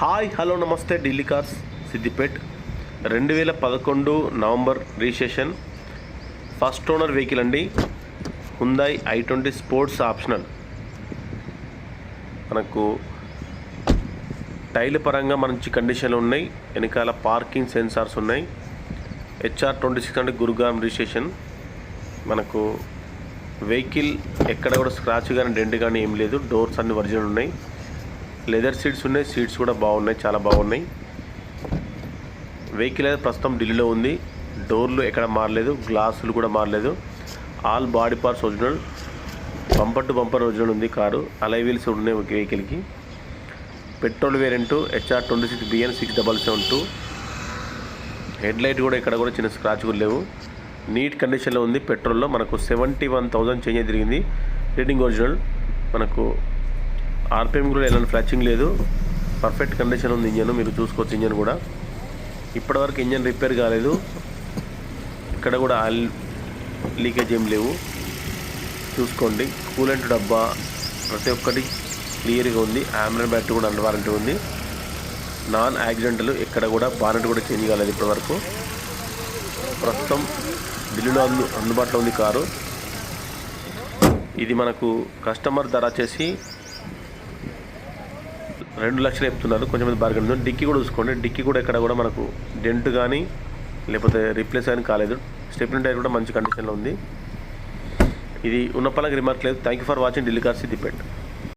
Hi hello నమస్తే Delhi cars Siddipet. రెండు వేల పదకొండు November registration. First owner vehicle అండి. Hyundai i twenty Sports optional. మనకు టైల్ పరంగా మంచి కండిషన్లు ఉన్నాయి. వెనకాల పార్కింగ్ సెన్సార్స్ ఉన్నాయి. హెచ్ఆర్ ట్వంటీ సిక్స్ అంటే గురుగాం రిజిస్ట్రేషన్. మనకు వెహికల్ ఎక్కడ కూడా స్క్రాచ్ కానీ డెంట్ కానీ ఏం లేదు. డోర్స్ అన్ని ఒరిజినల్ ఉన్నాయి. లెదర్ సీట్స్ ఉన్నాయి సీట్స్ కూడా బాగున్నాయి చాలా బాగున్నాయి. వెహికల్ అయితే ప్రస్తుతం ఢిల్లీలో ఉంది. డోర్లు ఎక్కడ మారలేదు గ్లాసులు కూడా మారలేదు. All body parts original. Bumper to bumper original ఉంది కారు. అలై వీల్స్ ఉన్నాయి ఒక వెహికల్కి petrol variant HR twenty six BN six double seven two head light కూడా ఇక్కడ కూడా చిన్న స్క్రాచ్ కూడా లేవు. నీట్ కండిషన్లో ఉంది పెట్రోల్లో. మనకు సెవెంటీ వన్ థౌజండ్ చేంజ్ అయి తిరిగింది. రీడింగ్ ఒరిజినల్ మనకు ఆర్పిఎం కూడా ఎలాంటి ఫ్లాచింగ్ లేదు. పర్ఫెక్ట్ కండిషన్ ఉంది ఇంజన్ మీరు చూసుకోవచ్చు ఇంజన్ కూడా. ఇప్పటివరకు ఇంజన్ రిపేర్ కాలేదు. ఇక్కడ కూడా ఆయిల్ లీకేజ్ ఏం లేవు. చూసుకోండి. కూలెంట్ డబ్బా ప్రతి ఒక్కటి క్లియర్గా ఉంది. ఆమ్రన్ బ్యాటరీ కూడా అండర్ వారంటీ ఉంది. నాన్ యాక్సిడెంటల్ ఎక్కడ కూడా బానెట్ కూడా చేంజ్ కాలేదు ఇప్పటివరకు. ప్రస్తుతం ఢిల్లీలో అందు అందుబాటులో ఉంది కారు. ఇది మనకు కస్టమర్ ధర వచ్చేసి రెండు లక్షలు చెప్తున్నారు. కొంచెం మంది బార్గెన్ ఉంది డిక్కీ కూడా చూసుకోండి. డిక్కీ కూడా ఎక్కడ కూడా మనకు డెంట్ కానీ లేకపోతే రీప్లేస్ కానీ కాలేదు. స్టెప్ని టైర్ కూడా మంచి కండిషన్లో ఉంది. ఇది ఉన్నపల్లకి రిమార్క్ లేదు. Thank you for watching Delhi car Siddipet.